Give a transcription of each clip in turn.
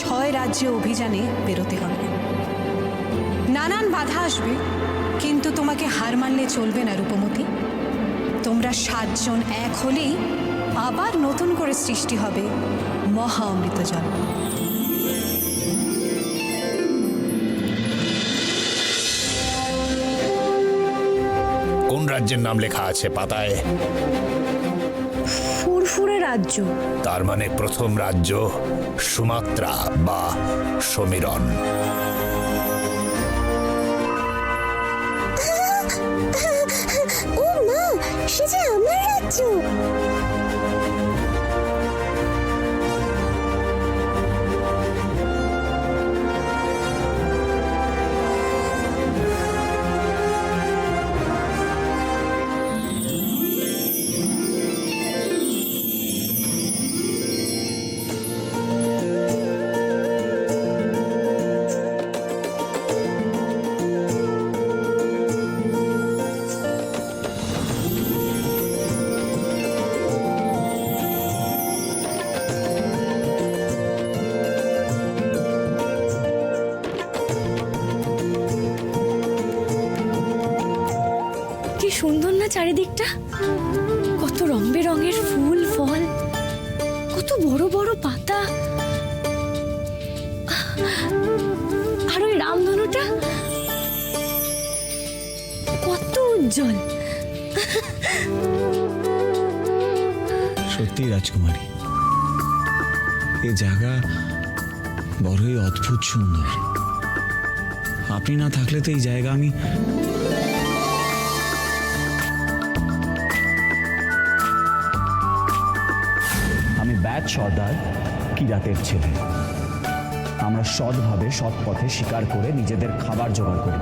ছয় রাজ্যে অভিযানে বেরোতে হবে। নানান বাধা আসবে, কিন্তু তোমাকে হার মানলে চলবে না, রূপমতি। তোমরা সাতজন এক হলেই আবার নতুন করে সৃষ্টি হবে মহা অমৃতজল। কোন রাজ্যের নাম লেখা আছে পাতায়? ফুরফুরে রাজ্য। তার মানে প্রথম রাজ্য সুমাত্রা বা সমীরণ। ও মা সে যে আমার রাজ্য। সুন্দর না চারিদিকটা? কত রং বেরঙের ফুল, ফল, কত বড় বড় পাতা। আর ওই রামধনুটা? কত উজ্জ্বল। সত্যি রাজকুমারী, এ জায়গা বড়ই অদ্ভুত সুন্দর। আপনি না থাকলে তো এই জায়গা আমি ব্যাচ সর্দার কিরাতের ছেলে। আমরা সৎভাবে সৎ পথে শিকার করে নিজেদের খাবার জোগাড় করি।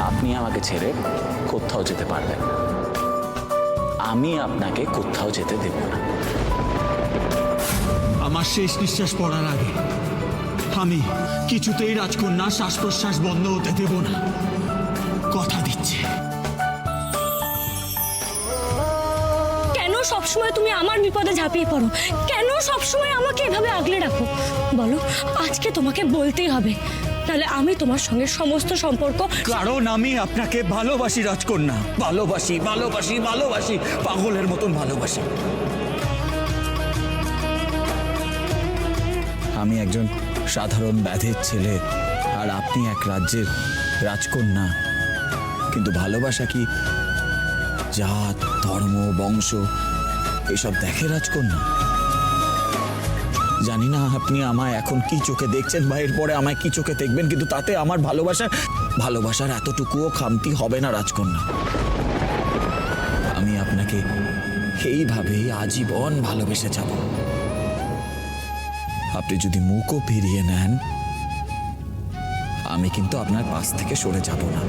আপনি আমাকে ছেড়ে কোথাও যেতে পারবেন না। আমি আপনাকে কোথাও যেতে দেব না। আমার শেষ নিঃশ্বাস পড়ার আগে আমি কিছুতেই রাজকন্যা শ্বাস প্রশ্বাস বন্ধ হতে দেব না। কথা দিচ্ছে। সবসময় তুমি আমার বিপদে ঝাঁপিয়ে পড়ো? কেন সবসময় আমাকে এভাবে আগলে রাখো? বলো, আজকে তোমাকে বলতেই হবে। তাহলে আমি তোমার সঙ্গে সমস্ত সম্পর্ক কারণ আমি আপনাকে ভালোবাসি, রাজকন্যা। ভালোবাসি ভালোবাসি ভালোবাসি। পাগলের মতন ভালোবাসি। আমি একজন সাধারণ ব্যাধের ছেলে, আর আপনি এক রাজ্যের রাজকন্যা। কিন্তু ভালোবাসা কি জাত, ধর্ম, বংশ, এসব দেখে রাজকন্যা। জানি না আপনি আমায় এখন কি চোখে দেখছেন বা এরপরে আমায় কি চোখে দেখবেন, কিন্তু তাতে আমার ভালোবাসা, ভালোবাসার এতটুকুও খামতি হবে না, রাজকন্যা। আমি আপনাকে এইভাবেই আজীবন ভালোবেসে যাব। আপনি যদি মুখও ফিরিয়ে নেন, আমি কিন্তু আপনার পাশ থেকে সরে যাব না।